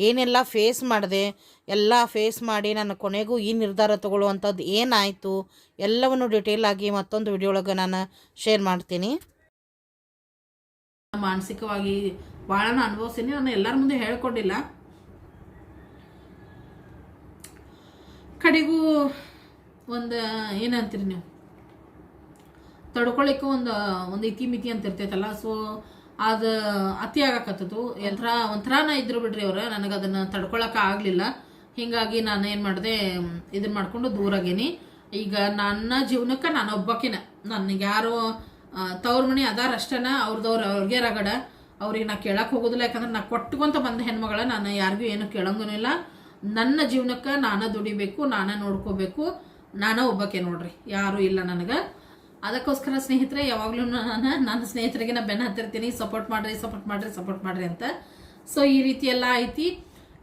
ಏನೆಲ್ಲ ಫೇಸ್ ಮಾಡಿದೆ? ಎಲ್ಲ ಫೇಸ್ ಮಾಡಿ ನಾನು ಕೊನೆಗೂ ಈ ನಿರ್ಧಾರ ತಗೊಳ್ಳುವಂಥದ್ದು ಏನಾಯಿತು? ಎಲ್ಲವನ್ನು ಡಿಟೇಲ್ ಆಗಿ ಮತ್ತೊಂದು ವಿಡಿಯೋ ಒಳಗೆ ನಾನು ಶೇರ್ ಮಾಡ್ತೀನಿ. ಮಾನಸಿಕವಾಗಿ ಭಾಳ ಅನುಭವಿಸ್ತೀನಿ. ನಾನು ಎಲ್ಲರ ಮುಂದೆ ಹೇಳ್ಕೊಂಡಿಲ್ಲ ಕಡೆಗೂ ಒಂದು, ಏನಂತೀರಿ ನೀವು? ತಡ್ಕೊಳಿಕ್ಕೂ ಒಂದು ಒಂದು ಇತಿಮಿತಿ ಅಂತ ಇರ್ತೈತಲ್ಲ. ಸೊ ಅದು ಅತಿ ಆಗಕತ್ತದು. ಒಂಥರ ಒಂಥರನ ಇದ್ರು ಬಿಡ್ರಿ ಅವ್ರ. ನನಗೆ ಅದನ್ನು ತಡ್ಕೊಳಕ್ಕೆ ಆಗಲಿಲ್ಲ. ಹೀಗಾಗಿ ನಾನು ಏನು ಮಾಡಿದೆ ಇದನ್ನ ಮಾಡ್ಕೊಂಡು ದೂರಾಗೇನಿ. ಈಗ ನನ್ನ ಜೀವನಕ್ಕೆ ನಾನು ಒಬ್ಬಕಿನ ನನಗೆ ಯಾರು ತವ್ರ ಮನೆ ಅದಾರ ಅಷ್ಟೇನ ಅವ್ರದವ್ರು ಅವ್ರಿಗೆ ರಗಡ ಅವ್ರಿಗೆ ನಾ ಕೇಳಕ್ಕೆ ಹೋಗೋದಿಲ್ಲ, ಯಾಕಂದ್ರೆ ನಾ ಕೊಟ್ಕೊಂತ ಬಂದ ಹೆಣ್ಮಗಳ ನಾನು ಯಾರಿಗೂ ಏನು ಕೇಳಂಗೂ ಇಲ್ಲ. ನನ್ನ ಜೀವನಕ್ಕೆ ನಾನು ದುಡಿಬೇಕು, ನಾನೇ ನೋಡ್ಕೋಬೇಕು. ನಾನು ಒಬ್ಬಕ್ಕೆ ನೋಡ್ರಿ, ಯಾರೂ ಇಲ್ಲ ನನಗೆ. ಅದಕ್ಕೋಸ್ಕರ ಸ್ನೇಹಿತರೆ, ಯಾವಾಗಲೂ ನಾನು, ನನ್ನ ಸ್ನೇಹಿತರಿಗೆ ನಾನು ಬೆನ್ನ ಹತ್ತಿರ್ತೀನಿ. ಸಪೋರ್ಟ್ ಮಾಡಿರಿ ಸಪೋರ್ಟ್ ಮಾಡಿರಿ ಸಪೋರ್ಟ್ ಮಾಡಿರಿ ಅಂತ. ಸೊ ಈ ರೀತಿ ಎಲ್ಲ ಐತಿ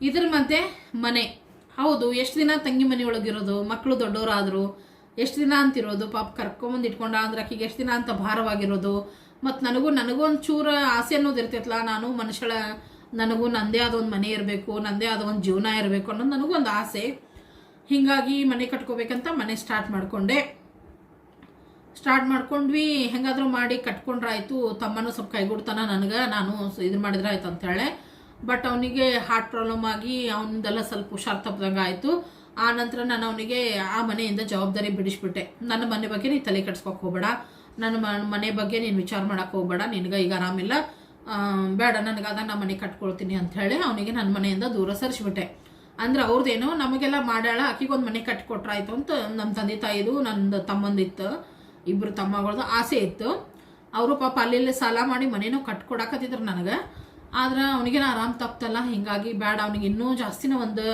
ಇದ್ರ ಮಧ್ಯೆ ಮನೆ. ಹೌದು, ಎಷ್ಟು ದಿನ ತಂಗಿ ಮನೆಯೊಳಗಿರೋದು? ಮಕ್ಕಳು ದೊಡ್ಡವರಾದರು ಎಷ್ಟು ದಿನ ಅಂತಿರೋದು ಪಾಪ ಕರ್ಕೊಂಬಂದು ಇಟ್ಕೊಂಡ ಅಂದ್ರೆ ಆಕಿಗೆ ಎಷ್ಟು ದಿನ ಅಂತ ಭಾರವಾಗಿರೋದು? ಮತ್ತು ನನಗೂ ನನಗೂ ಒಂದು ಚೂರ ಆಸೆ ಅನ್ನೋದು ಇರ್ತೈತಲ್ಲ ನಾನು ಮನುಷ್ಯಳ, ನನಗೂ ನಂದೇ ಆದ ಒಂದು ಮನೆ ಇರಬೇಕು, ನಂದೇ ಆದ ಒಂದು ಜೀವನ ಇರಬೇಕು ಅನ್ನೋದು ನನಗೂ ಒಂದು ಆಸೆ. ಹೀಗಾಗಿ ಮನೆ ಕಟ್ಕೋಬೇಕಂತ ಮನೆ ಸ್ಟಾರ್ಟ್ ಮಾಡಿಕೊಂಡೆ. ಸ್ಟಾರ್ಟ್ ಮಾಡ್ಕೊಂಡ್ವಿ, ಹೆಂಗಾದರೂ ಮಾಡಿ ಕಟ್ಕೊಂಡ್ರಾಯ್ತು. ತಮ್ಮನೂ ಸ್ವಲ್ಪ ಕೈಗೂಡ್ತಾನ ನನಗೆ, ನಾನು ಇದು ಮಾಡಿದ್ರೆ ಆಯ್ತು ಅಂತೇಳಿ ಬಟ್ ಅವನಿಗೆ ಹಾರ್ಟ್ ಪ್ರಾಬ್ಲಮ್ ಆಗಿ, ಅವನದೆಲ್ಲ ಸ್ವಲ್ಪ ಹುಷಾರು ತಪ್ಪದಂಗೆ ಆಯಿತು ಆ ನಂತರ ನಾನು ಅವನಿಗೆ ಆ ಮನೆಯಿಂದ ಜವಾಬ್ದಾರಿ ಬಿಡಿಸ್ಬಿಟ್ಟೆ. ನನ್ನ ಮನೆ ಬಗ್ಗೆ ನೀನು ತಲೆ ಕೆಡ್ಸ್ಕೊಕ್ ಹೋಗ್ಬೇಡ. ನನ್ನ ಮನೆ ಬಗ್ಗೆ ನೀನು ವಿಚಾರ ಮಾಡಕ್ಕೆ ಹೋಗ್ಬೇಡ. ನಿನಗೆ ಈಗ ಆರಾಮಿಲ್ಲ. ಬೇಡ ನನಗೆ ಅದ ನಾನು ಮನೆ ಕಟ್ಕೊಳ್ತೀನಿ ಅಂತ ಹೇಳಿ ಅವನಿಗೆ ನನ್ನ ಮನೆಯಿಂದ ದೂರ ಸರಿಸ್ಬಿಟ್ಟೆ. ಅಂದ್ರೆ ಅವ್ರದ್ದೇನೋ ನಮಗೆಲ್ಲ ಮಾಡ್ಯಾಳ, ಆಕಿಗೊಂದು ಮನೆ ಕಟ್ಕೊಟ್ರಾಯ್ತು ಅಂತ ನಮ್ಮ ತಂದೆ ತಾಯಿದು ನನ್ನ ತಮ್ಮಂದಿತ್ತು ಇಬ್ಬರು ತಮ್ಮಗಳ್ದು ಆಸೆ ಇತ್ತು. ಅವರು ಪಾಪ ಅಲ್ಲಿಲ್ಲೇ ಸಾಲ ಮಾಡಿ ಮನೇನೂ ಕಟ್ಕೊಡಕತ್ತಿದ್ರು ನನಗೆ. ಆದ್ರೆ ಅವನಿಗೇನು ಆರಾಮ್ ತಪ್ತಲ್ಲ, ಹಿಂಗಾಗಿ ಬೇಡ, ಅವನಿಗೆ ಇನ್ನೂ ಜಾಸ್ತಿನ ಒಂದು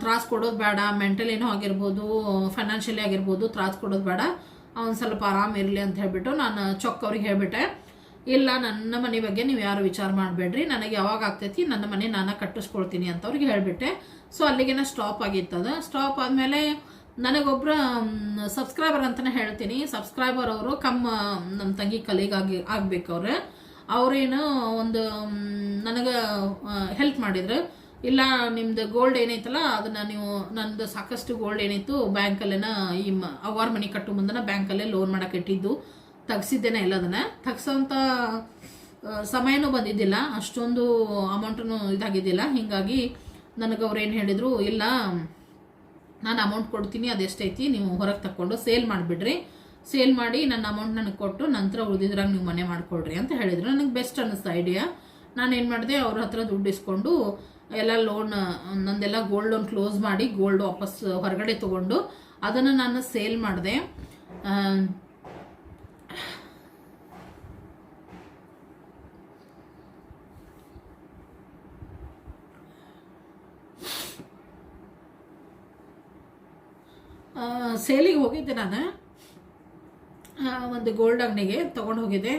ತ್ರಾಸು ಕೊಡೋದು ಬೇಡ ಮೆಂಟಲಿನೂ ಆಗಿರ್ಬೋದು ಫೈನಾನ್ಷಿಯಲಿ ಆಗಿರ್ಬೋದು ತ್ರಾಸು ಕೊಡೋದು ಬೇಡ. ಅವ್ನು ಸ್ವಲ್ಪ ಆರಾಮ್ ಇರಲಿ ಅಂತ ಹೇಳಿಬಿಟ್ಟು ನಾನು ಚೊಕ್ಕ ಅವ್ರಿಗೆ ಹೇಳಿಬಿಟ್ಟೆ. ಇಲ್ಲ, ನನ್ನ ಮನೆ ಬಗ್ಗೆ ನೀವು ಯಾರು ವಿಚಾರ ಮಾಡಬೇಡ್ರಿ. ನನಗೆ ಯಾವಾಗ ಆಗ್ತೈತಿ, ನನ್ನ ಮನೆ ನಾನು ಕಟ್ಟಿಸ್ಕೊಳ್ತೀನಿ ಅಂತ ಅವ್ರಿಗೆ ಹೇಳಿಬಿಟ್ಟೆ. ಸೊ ಅಲ್ಲಿಗೆ ಸ್ಟಾಪ್ ಆಗಿತ್ತದ ಸ್ಟಾಪ್ ಆದಮೇಲೆ ನನಗೊಬ್ಬರ ಸಬ್ಸ್ಕ್ರೈಬರ್ ಅಂತಲೇ ಹೇಳ್ತೀನಿ. ಸಬ್ಸ್ಕ್ರೈಬರ್ ಅವರು ಕಮ್ಮ ನಮ್ಮ ತಂಗಿ ಕಲೀಗಾಗಿ ಆಗಬೇಕವ್ರೆ. ಅವ್ರೇನು ಒಂದು ನನಗೆ ಹೆಲ್ಪ್ ಮಾಡಿದ್ರು. ಇಲ್ಲ, ನಿಮ್ದು ಗೋಲ್ಡ್ ಏನೈತಲ್ಲ ಅದನ್ನ ನೀವು, ನಂದು ಸಾಕಷ್ಟು ಗೋಲ್ಡ್ ಏನಿತ್ತು ಬ್ಯಾಂಕಲ್ಲೇನ ಈ ಅವಾರ್ ಮನಿ ಕಟ್ಟು ಮುಂದನ ಬ್ಯಾಂಕಲ್ಲೇ ಲೋನ್ ಮಾಡಕ್ಕೆ ಇಟ್ಟಿದ್ದು. ತೆಗ್ಸಿದ್ದೇನೆ ಇಲ್ಲ ಅದನ್ನ. ತೆಗ್ಸೋಂಥ ಸಮಯನೂ ಬಂದಿದ್ದಿಲ್ಲ. ಅಷ್ಟೊಂದು ಅಮೌಂಟನ್ನು ಇದಾಗಿದ್ದಿಲ್ಲ. ಹೀಗಾಗಿ ನನಗೆ ಅವ್ರು ಏನು ಹೇಳಿದರು, ಇಲ್ಲ, ನಾನು ಅಮೌಂಟ್ ಕೊಡ್ತೀನಿ ಅದೆಷ್ಟೈತಿ ನೀವು ಹೊರಗೆ ತಕೊಂಡು ಸೇಲ್ ಮಾಡಿಬಿಡ್ರಿ. ಸೇಲ್ ಮಾಡಿ ನನ್ನ ಅಮೌಂಟ್ ನನಗೆ ಕೊಟ್ಟು ನಂತರ ಉಳಿದಿದ್ರಾಗ ನೀವು ಮನೆ ಮಾಡ್ಕೊಳ್ರಿ ಅಂತ ಹೇಳಿದ್ರು. ನನಗೆ ಬೆಸ್ಟ್ ಅನ್ನಿಸ್ತು ಐಡಿಯಾ ನಾನು ಏನು ಮಾಡಿದೆ, ಅವ್ರ ಹತ್ರ ದುಡ್ಡು ಇಸ್ಕೊಂಡು ಎಲ್ಲ ಲೋನ್ ನಂದೆಲ್ಲ ಗೋಲ್ಡ್ ಲೋನ್ ಕ್ಲೋಸ್ ಮಾಡಿ ಗೋಲ್ಡ್ ವಾಪಸ್ ಹೊರಗಡೆ ತಗೊಂಡು ಅದನ್ನು ನಾನು ಸೇಲ್ ಮಾಡಿದೆ. ಸೇಲಿಗೆ ಹೋಗಿದ್ದೆ ನಾನು. ಒಂದು ಗೋಲ್ಡ್ ಅಂಗಡಿಗೆ ತೊಗೊಂಡು ಹೋಗಿದ್ದೆ.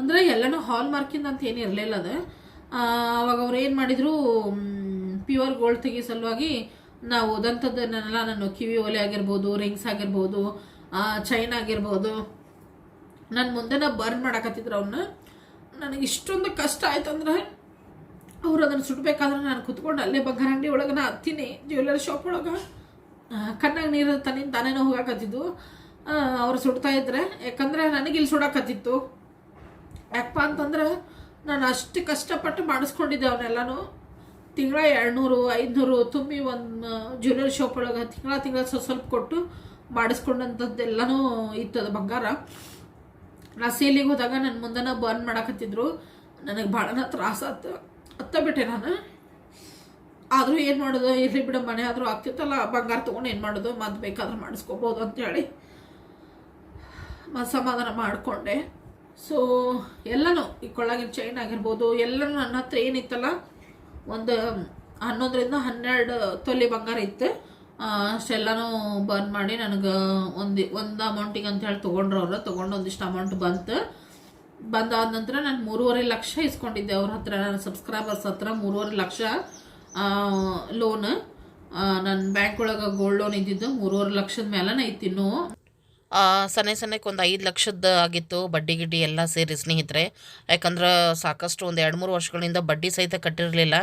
ಅಂದರೆ ಎಲ್ಲನೂ ಹಾಲ್ ಮಾರ್ಕಿಂದ ಅಂತ ಏನು ಇರಲಿಲ್ಲ ಅದು. ಅವಾಗ ಅವ್ರು ಏನು ಮಾಡಿದರು ಪ್ಯೂರ್ ಗೋಲ್ಡ್ ತೆಗಿ ಸಲುವಾಗಿ ನಾವು ದಂತದನ್ನೆಲ್ಲ ನಾನು ಕಿವಿ ಒಲೆ ಆಗಿರ್ಬೋದು ರಿಂಗ್ಸ್ ಆಗಿರ್ಬೋದು ಚೈನ್ ಆಗಿರ್ಬೋದು ನನ್ನ ಮುಂದೆನ ಬರ್ನ್ ಮಾಡಕತ್ತಿದ್ರು ಅವನ್ನ ನನಗೆ ಇಷ್ಟೊಂದು ಕಷ್ಟ ಆಯ್ತು ಅಂದ್ರೆ ಅವ್ರು ಅದನ್ನು ಸುಟ್ಬೇಕಾದ್ರೆ ನಾನು ಕುತ್ಕೊಂಡು ಅಲ್ಲೇ ಬಂಗಾರ ಅಂಗಡಿ ಒಳಗೆ ನಾ ಹತ್ತೀನಿ ಜ್ಯುವೆಲ್ಲರಿ ಶಾಪ್ ಒಳಗೆ. ಕಣ್ಣಾಗ ನೀರು ತನ್ನಿಂದ ತಾನೇನೋ ಹೋಗಾಕತ್ತಿದ್ದು. ಅವ್ರು ಸುಡ್ತಾ ಇದ್ರೆ, ಯಾಕಂದ್ರೆ ನನಗೆ ಇಲ್ಲಿ ಸುಡಾಕತ್ತಿತ್ತು. ಯಾಕಪ್ಪ ಅಂತಂದ್ರೆ ನಾನು ಅಷ್ಟು ಕಷ್ಟಪಟ್ಟು ಮಾಡಿಸ್ಕೊಂಡಿದ್ದೆ ಅವನ್ನೆಲ್ಲನೂ ತಿಂಗಳ ಎರಡುನೂರು, ಐದುನೂರು ತುಂಬಿ ಒಂದು ಜ್ಯುವೆಲರಿ ಶಾಪ್ ಒಳಗೆ ತಿಂಗಳ ತಿಂಗಳ ಸ್ವಲ್ಪ ಸ್ವಲ್ಪ ಕೊಟ್ಟು ಮಾಡಿಸ್ಕೊಂಡಂಥದ್ದೆಲ್ಲನೂ ಅದು ಬಂಗಾರ. ನಾ ಸೇಲಿಗೆ ಹೋದಾಗ ನನ್ನ ಮುಂದನ ಬರ್ನ್ ಮಾಡಾಕತ್ತಿದ್ರು. ನನಗೆ ಭಾಳನ ತ್ರಾಸ ಆಯ್ತು ಅತ್ತ ಬಿಟ್ಟೆ ನಾನು. ಆದರೂ ಏನು ಮಾಡೋದು? ಇರಲಿ ಬಿಡ ಮನೆ ಆದರೂ ಆಗ್ತಿತ್ತಲ್ಲ, ಬಂಗಾರ ತೊಗೊಂಡು ಏನು ಮಾಡೋದು? ಮತ್ತು ಬೇಕಾದ್ರೆ ಮಾಡಿಸ್ಕೋಬೋದು ಅಂತೇಳಿ. ಮತ್ತು ಸಮಾಧಾನ ಮಾಡಿಕೊಂಡೆ. ಸೊ ಎಲ್ಲನೂ ಈ ಕೊಳ್ಳಾಗಿನ ಚೈನ್ ಆಗಿರ್ಬೋದು, ಎಲ್ಲನೂ ನನ್ನ ಹತ್ರ ಏನಿತ್ತಲ್ಲ, ಒಂದು ಹನ್ನೊಂದರಿಂದ ಹನ್ನೆರಡು ತೊಲೆ ಬಂಗಾರ ಇತ್ತು. ಅಷ್ಟೆಲ್ಲನೂ ಬರ್ನ್ ಮಾಡಿ ನನಗೆ ಒಂದು ಒಂದು ಅಮೌಂಟಿಗೆ ಅಂತ ಹೇಳಿ ತೊಗೊಂಡ್ರು ಅವರು. ತೊಗೊಂಡು ಒಂದಿಷ್ಟು ಅಮೌಂಟ್ ಬಂತು. ಬಂದಾದ ನಂತರ ನಾನು ಮೂರುವರೆ ಲಕ್ಷ ಇಸ್ಕೊಂಡಿದ್ದೆ ಅವ್ರ ಹತ್ರ, ನನ್ನ ಸಬ್ಸ್ಕ್ರೈಬರ್ಸ್ ಹತ್ರ ಮೂರುವರೆ ಲಕ್ಷ ಲೋನ್ ನನ್ನ ಬ್ಯಾಂಕ್ ಒಳಗೆ ಗೋಲ್ಡ್ ಲೋನ್ ಇದ್ದಿದ್ದು ಮೂರುವರೆ ಲಕ್ಷದ ಮೇಲೇ ಐತಿ ಸನ್ನೆ ಸಣ್ಣಕ್ಕೆ ಒಂದು ಐದು ಲಕ್ಷದ ಆಗಿತ್ತು ಬಡ್ಡಿ ಗಿಡ್ಡಿ ಎಲ್ಲ ಸೇರಿ ಸ್ನೇಹಿತರೆ. ಯಾಕಂದ್ರೆ ಸಾಕಷ್ಟು ಒಂದು ಎರಡು ಮೂರು ವರ್ಷಗಳಿಂದ ಬಡ್ಡಿ ಸಹಿತ ಕಟ್ಟಿರಲಿಲ್ಲ.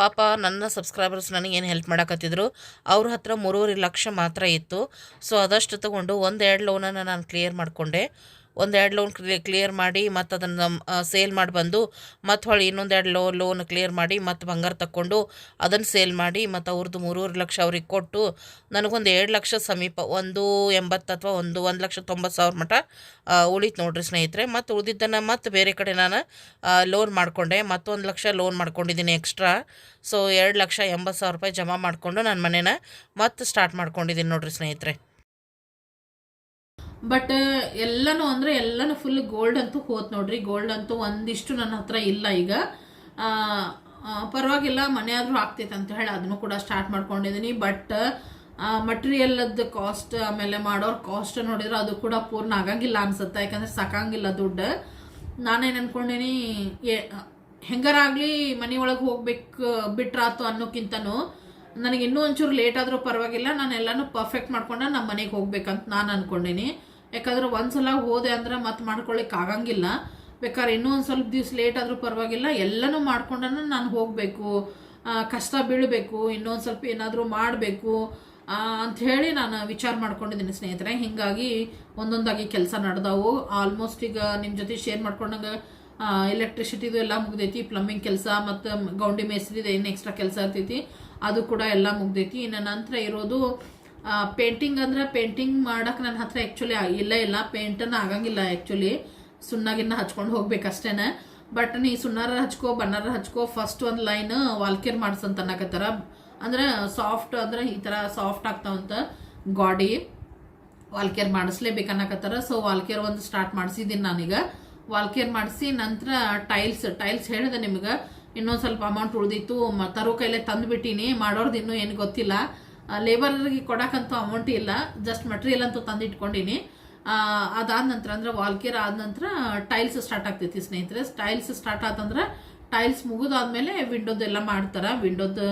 ಪಾಪ ನನ್ನ ಸಬ್ಸ್ಕ್ರೈಬರ್ಸ್ ನನಗೆ ಏನು ಹೆಲ್ಪ್ ಮಾಡಕತ್ತಿದ್ರು? ಅವ್ರ ಹತ್ರ ಮೂರುವರೆ ಲಕ್ಷ ಮಾತ್ರ ಇತ್ತು. ಸೊ ಅದಷ್ಟು ತಗೊಂಡು ಒಂದೆರಡು ಲೋನನ್ನು ನಾನು ಕ್ಲಿಯರ್ ಮಾಡಿಕೊಂಡೆ. ಒಂದು ಎರಡು ಲೋನ್ ಕ್ಲಿಯರ್ ಮಾಡಿ ಮತ್ತು ಅದನ್ನು ಸೇಲ್ ಮಾಡಿ ಬಂದು ಮತ್ತು ಹೊಳ್ಳಿ ಇನ್ನೊಂದೆರಡು ಲೋ ಲೋನ್ ಕ್ಲಿಯರ್ ಮಾಡಿ ಮತ್ತು ಬಂಗಾರ ತಗೊಂಡು ಅದನ್ನು ಸೇಲ್ ಮಾಡಿ ಮತ್ತು ಅವ್ರದ್ದು ಮೂರುವರೆ ಲಕ್ಷ ಅವ್ರಿಗೆ ಕೊಟ್ಟು ನನಗೊಂದು ಎರಡು ಲಕ್ಷ ಸಮೀಪ ಒಂದು ಎಂಬತ್ತು ಅಥವಾ ಒಂದು ಒಂದು ಲಕ್ಷ ತೊಂಬತ್ತು ಸಾವಿರ ಮಟ ಉಳಿತು ನೋಡ್ರಿ ಸ್ನೇಹಿತರೆ. ಮತ್ತು ಉಳಿದಿದ್ದನ್ನು ಮತ್ತು ಬೇರೆ ಕಡೆ ನಾನು ಲೋನ್ ಮಾಡಿಕೊಂಡೆ. ಮತ್ತೊಂದು ಲಕ್ಷ ಲೋನ್ ಮಾಡ್ಕೊಂಡಿದ್ದೀನಿ ಎಕ್ಸ್ಟ್ರಾ ಸೊ ಎರಡು ಲಕ್ಷ ಎಂಬತ್ತು ಸಾವಿರ ರೂಪಾಯಿ ಜಮಾ ಮಾಡಿಕೊಂಡು ನನ್ನ ಮನೇನ ಮತ್ತೆ ಸ್ಟಾರ್ಟ್ ಮಾಡ್ಕೊಂಡಿದ್ದೀನಿ ನೋಡ್ರಿ ಸ್ನೇಹಿತರೆ. ಬಟ್ ಎಲ್ಲನೂ ಅಂದರೆ ಎಲ್ಲನೂ ಫುಲ್ ಗೋಲ್ಡ್ ಅಂತೂ ಹೋತ್ ನೋಡ್ರಿ. ಗೋಲ್ಡ್ ಅಂತೂ ಒಂದಿಷ್ಟು ನನ್ನ ಹತ್ರ ಇಲ್ಲ ಈಗ. ಪರವಾಗಿಲ್ಲ ಮನೆ ಆದರೂ ಆಗ್ತೈತೆ ಅಂತ ಹೇಳಿ ಅದನ್ನು ಕೂಡ ಸ್ಟಾರ್ಟ್ ಮಾಡ್ಕೊಂಡಿದ್ದೀನಿ ಬಟ್ ಮಟೀರಿಯಲ್ದ ಕಾಸ್ಟ್ ಆಮೇಲೆ ಮಾಡೋರ್ ಕಾಸ್ಟ್ ನೋಡಿದ್ರೆ ಅದು ಕೂಡ ಪೂರ್ಣ ಆಗಂಗಿಲ್ಲ ಅನ್ಸುತ್ತೆ. ಯಾಕಂದ್ರೆ ಸಾಕಂಗಿಲ್ಲ ದುಡ್ಡು. ನಾನೇನು ಅನ್ಕೊಂಡೀನಿ ಹೆಂಗಾರಾಗಲಿ ಮನೆ ಒಳಗೆ ಹೋಗ್ಬೇಕು ಬಿಟ್ರಾತು ಅನ್ನೋಕ್ಕಿಂತನೂ ನನಗೆ ಇನ್ನೂ ಒಂಚೂರು ಲೇಟ್ ಆದರೂ ಪರವಾಗಿಲ್ಲ. ನಾನು ಎಲ್ಲನೂ ಪರ್ಫೆಕ್ಟ್ ಮಾಡ್ಕೊಂಡು ನಮ್ಮ ಮನೆಗೆ ಹೋಗ್ಬೇಕಂತ ನಾನು ಅನ್ಕೊಂಡೀನಿ. ಯಾಕಂದ್ರೆ ಒಂದ್ಸಲ ಹೋದೆ ಅಂದ್ರೆ ಮತ್ತೆ ಮಾಡ್ಕೊಳಿಕ್ ಆಗಂಗಿಲ್ಲ. ಬೇಕಾದ್ರೆ ಇನ್ನೂ ಒಂದು ಸ್ವಲ್ಪ ದಿವ್ಸ ಲೇಟ್ ಆದರೂ ಪರವಾಗಿಲ್ಲ, ಎಲ್ಲನೂ ಮಾಡ್ಕೊಂಡನ ನಾನು ಹೋಗಬೇಕು. ಕಷ್ಟ ಬೀಳಬೇಕು, ಇನ್ನೊಂದು ಸ್ವಲ್ಪ ಏನಾದರೂ ಮಾಡಬೇಕು ಹೇಳಿ ನಾನು ವಿಚಾರ ಮಾಡ್ಕೊಂಡಿದ್ದೀನಿ ಸ್ನೇಹಿತರೆ. ಹೀಗಾಗಿ ಒಂದೊಂದಾಗಿ ಕೆಲಸ ನಡೆದವು. ಆಲ್ಮೋಸ್ಟ್ ಈಗ ನಿಮ್ಮ ಜೊತೆ ಶೇರ್ ಮಾಡ್ಕೊಂಡಂಗೆ ಎಲೆಕ್ಟ್ರಿಸಿಟಿದು ಎಲ್ಲ ಮುಗ್ದೈತಿ ಪ್ಲಂಬಿಂಗ್ ಕೆಲಸ ಮತ್ತು ಗೌಂಡಿ ಮೇಸ್ರಿದು ಏನು ಎಕ್ಸ್ಟ್ರಾ ಕೆಲಸ ಇರ್ತೈತಿ, ಅದು ಕೂಡ ಎಲ್ಲ ಮುಗ್ದೈತಿ. ಇನ್ನು ನಂತರ ಇರೋದು ಪೇಂಟಿಂಗ್ ಅಂದ್ರೆ ಪೇಂಟಿಂಗ್ ಮಾಡೋಕೆ ನನ್ನ ಹತ್ರ ಆ್ಯಕ್ಚುಲಿ ಇಲ್ಲ ಇಲ್ಲ. ಪೇಂಟನ್ನು ಆಗಂಗಿಲ್ಲ ಆ್ಯಕ್ಚುಲಿ ಸುಣ್ಣಗಿನ್ನ ಹಚ್ಕೊಂಡು ಹೋಗ್ಬೇಕಷ್ಟೇನೆ. ಬಟ್ ನೀ ಸುಣ್ಣಾರ ಹಚ್ಕೋ, ಬಣ್ಣಾರ ಹಚ್ಕೋ ಫಸ್ಟ್ ಒಂದು ಲೈನ್ ವಾಲ್ಕೇರ್ ಮಾಡ್ಸಂತ ಅನ್ನಕತ್ತಾರ. ಅಂದ್ರೆ ಸಾಫ್ಟ್ ಅಂದ್ರೆ ಈ ಥರ ಸಾಫ್ಟ್ ಆಗ್ತಾವಂತ ಗಾಡಿ ವಾಲ್ಕೇರ್ ಮಾಡಿಸ್ಲೇಬೇಕನ್ನಕತ್ತಾರ ಸೊ ವಾಲ್ಕೇರ್ ಒಂದು ಸ್ಟಾರ್ಟ್ ಮಾಡಿಸಿದ್ದೀನಿ ನಾನೀಗ. ವಾಲ್ಕೇರ್ ಮಾಡಿಸಿ ನಂತರ ಟೈಲ್ಸ್ ಟೈಲ್ಸ್ ಹೇಳಿದೆ ನಿಮ್ಗೆ. ಇನ್ನೊಂದು ಸ್ವಲ್ಪ ಅಮೌಂಟ್ ಉಳಿದಿತ್ತು. ತರೋ ಕೈಲೇ ತಂದುಬಿಟ್ಟಿನಿ. ಮಾಡೋರ್ದು ಇನ್ನೂ ಏನು ಗೊತ್ತಿಲ್ಲ. ಲೇಬರ್ಗೆ ಕೊಡೋಕ್ಕಂತೂ ಅಮೌಂಟ್ ಇಲ್ಲ. ಜಸ್ಟ್ ಮಟೀರಿಯಲ್ ಅಂತೂ ತಂದಿಟ್ಕೊಂಡಿನಿ. ಅದಾದ ನಂತರ ಅಂದ್ರೆ ವಾಲ್ಕೇರ್ ಆದ ನಂತರ ಟೈಲ್ಸ್ ಸ್ಟಾರ್ಟ್ ಆಗ್ತೈತಿ ಸ್ನೇಹಿತರೆ. ಟೈಲ್ಸ್ ಸ್ಟಾರ್ಟ್ ಆತಂದ್ರೆ ಟೈಲ್ಸ್ ಮುಗಿದಾದ್ಮೇಲೆ ವಿಂಡೋದೆಲ್ಲ ಮಾಡ್ತಾರೆ. ವಿಂಡೋದ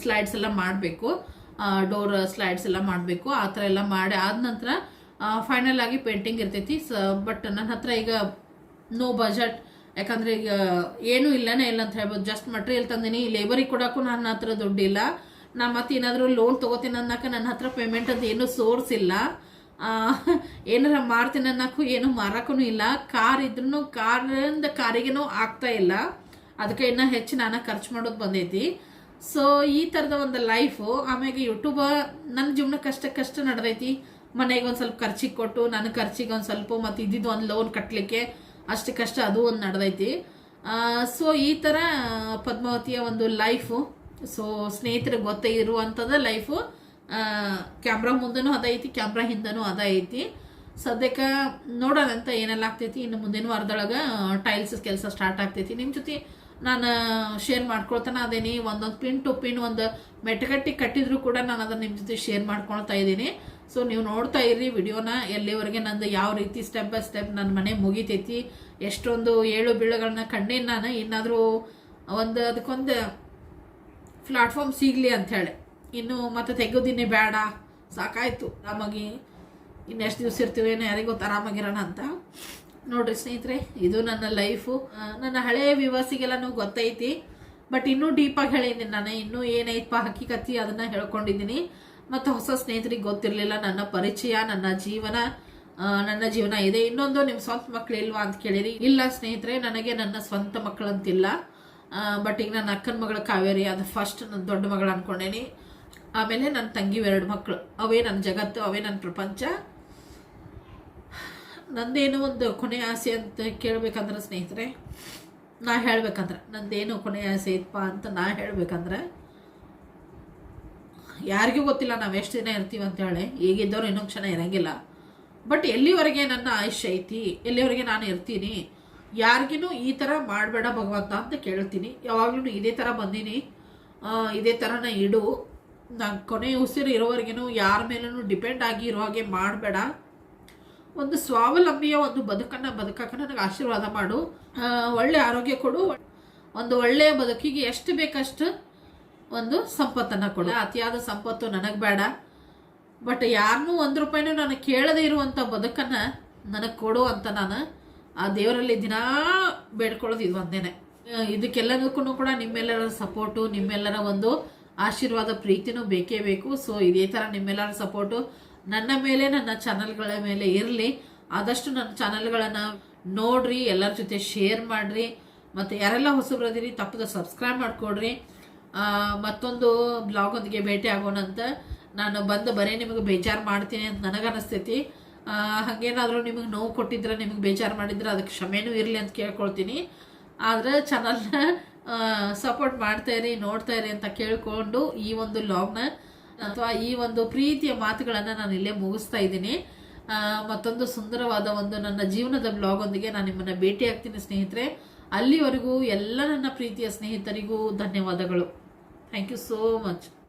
ಸ್ಲೈಡ್ಸ್ ಎಲ್ಲ ಮಾಡಬೇಕು. ಡೋರ್ ಸ್ಲೈಡ್ಸ್ ಎಲ್ಲ ಮಾಡಬೇಕು. ಆ ಥರ ಎಲ್ಲ ಮಾಡಿ ಆದ ನಂತರ ಫೈನಲ್ ಆಗಿ ಪೇಂಟಿಂಗ್ ಇರ್ತೈತಿ. ಸ ಬಟ್ ನನ್ನ ಹತ್ರ ಈಗ ನೋ ಬಜೆಟ್ ಯಾಕಂದ್ರೆ ಈಗ ಏನೂ ಇಲ್ಲನೇ ಇಲ್ಲ ಅಂತ ಹೇಳ್ಬೋದು. ಜಸ್ಟ್ ಮಟೀರಿಯಲ್ ತಂದಿನಿ. ಲೇಬರಿಗೆ ಕೊಡೋಕ್ಕೂ ನನ್ನ ಹತ್ರ ದುಡ್ಡಿಲ್ಲ. ನಾ ಮತ್ತೆ ಏನಾದರೂ ಲೋನ್ ತೊಗೋತೀನಿ ಅನ್ನಕ ನನ್ನ ಹತ್ರ ಪೇಮೆಂಟ್ ಅಂತ ಏನೂ ಸೋರ್ಸ್ ಇಲ್ಲ. ಏನಾರ ಮಾಡ್ತೀನಿ ಅನ್ನಕ್ಕೂ ಏನು ಮಾರಕ್ಕೂ ಇಲ್ಲ. ಕಾರ್ ಇದ್ರೂ ಕಾರಿಂದ ಕಾರಿಗೇನೂ ಆಗ್ತಾ ಇಲ್ಲ. ಅದಕ್ಕೆ ಇನ್ನೂ ಹೆಚ್ಚು ನಾನು ಖರ್ಚು ಮಾಡೋದು ಬಂದೈತಿ. ಸೊ ಈ ಥರದ ಒಂದು ಲೈಫು ಆಮ್ಯಾಗ ಯೂಟ್ಯೂಬ ನನ್ನ ಜೀವನಕ್ಕಷ್ಟಕ್ಕಷ್ಟು ನಡೆದೈತಿ. ಮನೆಗೆ ಒಂದು ಸ್ವಲ್ಪ ಖರ್ಚಿಗೆ ಕೊಟ್ಟು ನನ್ನ ಖರ್ಚಿಗೆ ಒಂದು ಸ್ವಲ್ಪ ಮತ್ತು ಇದ್ದಿದ್ದು ಒಂದು ಲೋನ್ ಕಟ್ಟಲಿಕ್ಕೆ ಕಷ್ಟ ಅದು ಒಂದು ನಡೆದೈತಿ. ಸೊ ಈ ಥರ ಪದ್ಮಾವತಿಯ ಒಂದು ಲೈಫು ಸೊ ಸ್ನೇಹಿತರಿಗೆ ಗೊತ್ತೇ ಇರುವಂಥದ್ದು ಲೈಫು ಕ್ಯಾಮ್ರಾ ಮುಂದನೂ ಅದ ಐತಿ ಕ್ಯಾಮ್ರಾ ಹಿಂದನೂ ಅದ ಐತಿ. ಸದ್ಯಕ್ಕೆ ನೋಡೋಣ ಅಂತ ಏನೆಲ್ಲ ಆಗ್ತೈತಿ, ಇನ್ನು ಮುಂದಿನ ವಾರದೊಳಗೆ ಟೈಲ್ಸ್ ಕೆಲಸ ಸ್ಟಾರ್ಟ್ ಆಗ್ತೈತಿ. ನಿಮ್ಮ ಜೊತೆ ನಾನು ಶೇರ್ ಮಾಡ್ಕೊಳ್ತಾನೆ ಅದೇನಿ ಒಂದೊಂದು ಪಿನ್ ಟು ಪಿನ್ ಒಂದು ಮೆಟಗಟ್ಟಿ ಕಟ್ಟಿದ್ರು ಕೂಡ ನಾನು ಅದನ್ನು ನಿಮ್ಮ ಜೊತೆ ಶೇರ್ ಮಾಡ್ಕೊಳ್ತಾ ಇದ್ದೀನಿ. ಸೊ ನೀವು ನೋಡ್ತಾ ಇರ್ರಿ ವಿಡಿಯೋನ, ಎಲ್ಲಿವರೆಗೆ ನಂದು ಯಾವ ರೀತಿ ಸ್ಟೆಪ್ ಬೈ ಸ್ಟೆಪ್ ನನ್ನ ಮನೆ ಮುಗಿತೈತಿ, ಎಷ್ಟೊಂದು ಏಳು ಬೀಳುಗಳನ್ನ ಕಂಡೇನು ನಾನು. ಇನ್ನಾದರೂ ಒಂದು, ಅದಕ್ಕೊಂದು ಪ್ಲಾಟ್ಫಾರ್ಮ್ ಸಿಗಲಿ ಅಂಥೇಳಿ ಇನ್ನು ಮತ್ತೆ ತೆಗೋದಿನ್ನೆ ಬೇಡ. ಸಾಕಾಯಿತು. ನಮಗೆ ಇನ್ನೆಷ್ಟು ದಿವಸ ಇರ್ತೀವೇನೋ ಯಾರಿಗೂ ಆರಾಮಾಗಿರೋಣ ಅಂತ. ನೋಡ್ರಿ ಸ್ನೇಹಿತರೆ, ಇದು ನನ್ನ ಲೈಫು. ನನ್ನ ಹಳೆಯ ವಿವಾಸಿಗೆಲ್ಲನೂ ಗೊತ್ತೈತಿ. ಬಟ್ ಇನ್ನೂ ಡೀಪಾಗಿ ಹೇಳಿದ್ದೀನಿ ನಾನು. ಇನ್ನೂ ಏನೈತಪ್ಪ ಹಕ್ಕಿಕತ್ತಿ ಅದನ್ನು ಹೇಳ್ಕೊಂಡಿದ್ದೀನಿ. ಮತ್ತು ಹೊಸ ಸ್ನೇಹಿತರಿಗೆ ಗೊತ್ತಿರಲಿಲ್ಲ. ನನ್ನ ಪರಿಚಯ, ನನ್ನ ಜೀವನ ನನ್ನ ಜೀವನ ಇದೆ. ಇನ್ನೊಂದು ನಿಮ್ಮ ಸ್ವಂತ ಮಕ್ಕಳು ಇಲ್ವಾ ಅಂತ ಕೇಳಿರಿ. ಇಲ್ಲ ಸ್ನೇಹಿತರೆ, ನನಗೆ ನನ್ನ ಸ್ವಂತ ಮಕ್ಕಳಂತಿಲ್ಲ ಬಟ್ ಈಗ ನನ್ನ ಅಕ್ಕನ ಮಗಳ ಕಾವೇರಿ, ಅದು ಫಸ್ಟ್ ನನ್ನ ದೊಡ್ಡ ಮಗಳು ಅನ್ಕೊಂಡೇನಿ. ಆಮೇಲೆ ನನ್ನ ತಂಗಿ ಎರಡು ಮಕ್ಕಳು ಅವೇ ನನ್ನ ಜಗತ್ತು, ಅವೇ ನನ್ನ ಪ್ರಪಂಚ. ನಂದೇನು ಒಂದು ಕೊನೆ ಆಸೆ ಅಂತ ಕೇಳಬೇಕಂದ್ರೆ ಸ್ನೇಹಿತರೆ, ನಾ ಹೇಳ್ಬೇಕಂದ್ರೆ, ನಂದೇನು ಕೊನೆ ಆಸೆ ಐತಪ್ಪ ಅಂತ ನಾ ಹೇಳ್ಬೇಕಂದ್ರೆ, ಯಾರಿಗೂ ಗೊತ್ತಿಲ್ಲ ನಾವು ಎಷ್ಟು ದಿನ ಇರ್ತೀವಿ ಅಂತ ಹೇಳಿ. ಈಗಿದ್ದವ್ರು ಇನ್ನೊಂದು ಕ್ಷಣ ಇರಂಗಿಲ್ಲ. ಬಟ್ ಎಲ್ಲಿವರೆಗೆ ನನ್ನ ಆಯುಷ್ಯ ಐತಿ? ಎಲ್ಲಿವರೆಗೆ ನಾನು ಇರ್ತೀನಿ? ಯಾರಿಗಿನೂ ಈ ಥರ ಮಾಡಬೇಡ ಭಗವಂತ ಅಂತ ಕೇಳ್ತೀನಿ. ಯಾವಾಗಲೂ ಇದೇ ಥರ ಬಂದೀನಿ. ಇದೇ ಥರನ ಇಡು. ನಾನು ಕೊನೆ ಉಸಿರು ಇರೋವರೆಗೇನು ಯಾರ ಮೇಲೂ ಡಿಪೆಂಡ್ ಆಗಿ ಇರೋ ಹಾಗೆ ಮಾಡಬೇಡ. ಒಂದು ಸ್ವಾವಲಂಬಿಯ ಒಂದು ಬದುಕನ್ನು ಬದುಕಕ್ಕೆ ನನಗೆ ಆಶೀರ್ವಾದ ಮಾಡು. ಒಳ್ಳೆ ಆರೋಗ್ಯ ಕೊಡು. ಒಂದು ಒಳ್ಳೆಯ ಬದುಕಿಗೆ ಎಷ್ಟು ಬೇಕಷ್ಟು ಒಂದು ಸಂಪತ್ತನ್ನು ಕೊಡು. ಅತಿಯಾದ ಸಂಪತ್ತು ನನಗೆ ಬೇಡ. ಬಟ್ ಯಾರನ್ನೂ ಒಂದು ರೂಪಾಯಿನೂ ನಾನು ಕೇಳದೇ ಇರುವಂಥ ಬದುಕನ್ನು ನನಗೆ ಕೊಡು ಅಂತ ನಾನು ಆ ದೇವರಲ್ಲಿ ದಿನಾ ಬೇಡ್ಕೊಳ್ಳೋದು ಇದು ಒಂದೇನೆ. ಇದಕ್ಕೆಲ್ಲದಕ್ಕೂ ಕೂಡ ನಿಮ್ಮೆಲ್ಲರ ಸಪೋರ್ಟು, ನಿಮ್ಮೆಲ್ಲರ ಒಂದು ಆಶೀರ್ವಾದ, ಪ್ರೀತಿನೂ ಬೇಕೇ ಬೇಕು. ಸೊ ಇದೇ ಥರ ನಿಮ್ಮೆಲ್ಲರ ಸಪೋರ್ಟು ನನ್ನ ಮೇಲೆ, ನನ್ನ ಚಾನಲ್ಗಳ ಮೇಲೆ ಇರಲಿ. ಆದಷ್ಟು ನನ್ನ ಚಾನಲ್ಗಳನ್ನು ನೋಡ್ರಿ, ಎಲ್ಲರ ಜೊತೆ ಶೇರ್ ಮಾಡಿರಿ. ಮತ್ತು ಯಾರೆಲ್ಲ ಹೊಸಬ್ರದಿರಿ, ತಪ್ಪದ ಸಬ್ಸ್ಕ್ರೈಬ್ ಮಾಡಿಕೊಡ್ರಿ. ಮತ್ತೊಂದು ಬ್ಲಾಗೊಂದಿಗೆ ಭೇಟಿ ಆಗೋಣ ಅಂತ ನಾನು ಬಂದು ಬರೀ ನಿಮಗೆ ಬೇಜಾರು ಮಾಡ್ತೀನಿ ಅಂತ ನನಗನ್ನಿಸ್ತೈತಿ. ಹಾಗೇನಾದರೂ ನಿಮಗೆ ನೋವು ಕೊಟ್ಟಿದ್ರೆ, ನಿಮಗೆ ಬೇಜಾರು ಮಾಡಿದ್ರೆ ಅದಕ್ಕೆ ಕ್ಷಮೆನೂ ಇರಲಿ ಅಂತ ಕೇಳ್ಕೊಳ್ತೀನಿ. ಆದರೆ ಚಾನಲ್ನ ಸಪೋರ್ಟ್ ಮಾಡ್ತಾ ಇರಿ, ನೋಡ್ತಾ ಇರಿ ಅಂತ ಕೇಳಿಕೊಂಡು ಈ ಒಂದು ಲಾಗ್ನ ಅಥವಾ ಈ ಒಂದು ಪ್ರೀತಿಯ ಮಾತುಗಳನ್ನು ನಾನು ಇಲ್ಲೇ ಮುಗಿಸ್ತಾ ಇದ್ದೀನಿ. ಮತ್ತೊಂದು ಸುಂದರವಾದ ಒಂದು ನನ್ನ ಜೀವನದ ಬ್ಲಾಗೊಂದಿಗೆ ನಾನು ನಿಮ್ಮನ್ನು ಭೇಟಿ ಆಗ್ತೀನಿ ಸ್ನೇಹಿತರೆ. ಅಲ್ಲಿವರೆಗೂ ಎಲ್ಲ ನನ್ನ ಪ್ರೀತಿಯ ಸ್ನೇಹಿತರಿಗೂ ಧನ್ಯವಾದಗಳು. Thank you so much